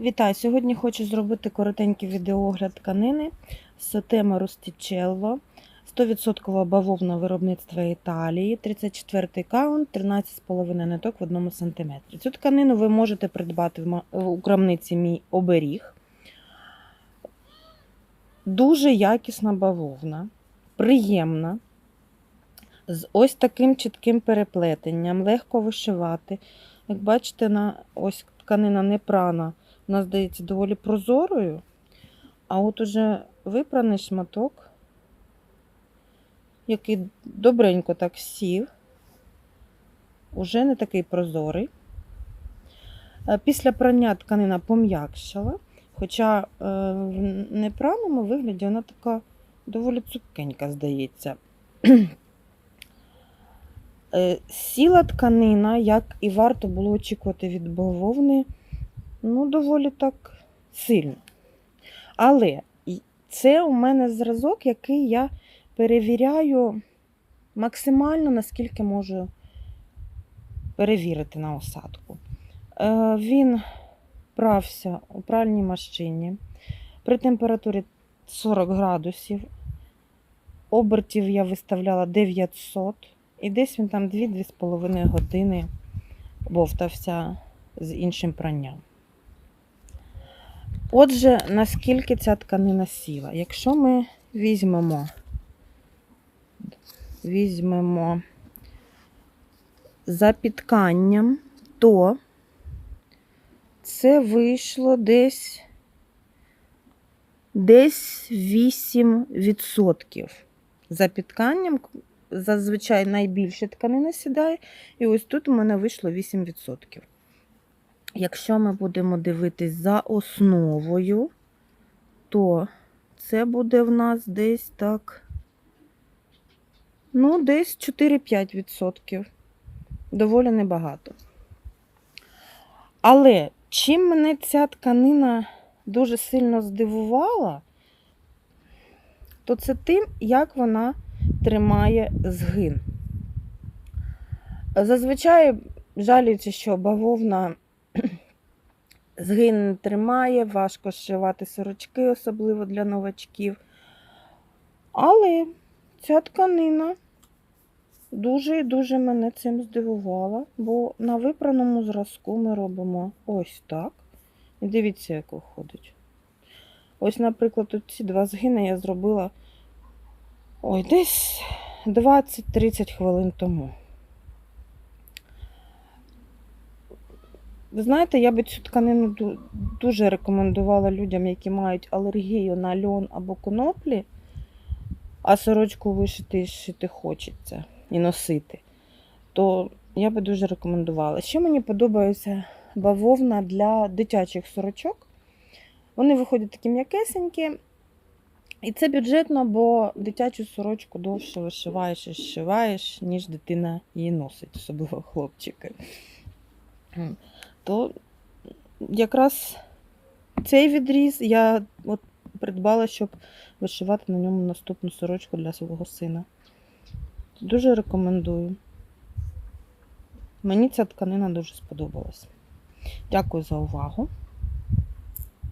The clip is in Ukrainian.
Вітаю! Сьогодні хочу зробити коротенький відеогляд тканини з Ростічелло. 100% бавовна виробництва Італії, 34 каунт, 13,5 ниток в одному сантиметрі. Цю тканину ви можете придбати у крамниці мій оберіг. Дуже якісна бавовна, приємна, з ось таким чітким переплетенням, легко вишивати. Як бачите, на ось тканина не прана, вона здається доволі прозорою. А от уже випраний шматок, який добренько так сів, уже не такий прозорий. Е, Після прання тканина пом'якшала, хоча е, в непраному вигляді вона така доволі цупкенька, здається. Е, Сіла тканина, як і варто було очікувати від бавовни, ну, доволі так сильно. Але це у мене зразок, який я перевіряю максимально, наскільки можу перевірити на осадку. Е, Він прався у пральній машині при температурі 40 градусів. Обертів я виставляла 900, і десь він там 2-2,5 години бовтався з іншим пранням. Отже, наскільки ця тканина сіла? Якщо ми візьмемо, візьмемо за підканням, то це вийшло десь, десь 8%. За підканням зазвичай найбільше тканина сідає, і ось тут у мене вийшло 8%. Якщо ми будемо дивитись за основою, то це буде в нас десь так, ну, десь 4-5%. Доволі небагато. Але чим мене ця тканина дуже сильно здивувала, то це тим, як вона тримає згин. Зазвичай жалюються, що бавовна згин не тримає, важко зшивати сорочки, особливо для новачків. Але ця тканина дуже і дуже мене цим здивувала, бо на випраному зразку ми робимо ось так. І дивіться, як виходить. Ось, наприклад, ці два згини я зробила ой, десь 20-30 хвилин тому. Ви знаєте, я би цю тканину дуже рекомендувала людям, які мають алергію на льон або коноплі, а сорочку вишити і шити хочеться і носити. То я би дуже рекомендувала. Ще мені подобається бавовна для дитячих сорочок. Вони виходять такі м'якесенькі. І це бюджетно, бо дитячу сорочку довше вишиваєш і зшиваєш, ніж дитина її носить, особливо хлопчики. То якраз цей відріз я от придбала, щоб вишивати на ньому наступну сорочку для свого сина. Дуже рекомендую. Мені ця тканина дуже сподобалась. Дякую за увагу.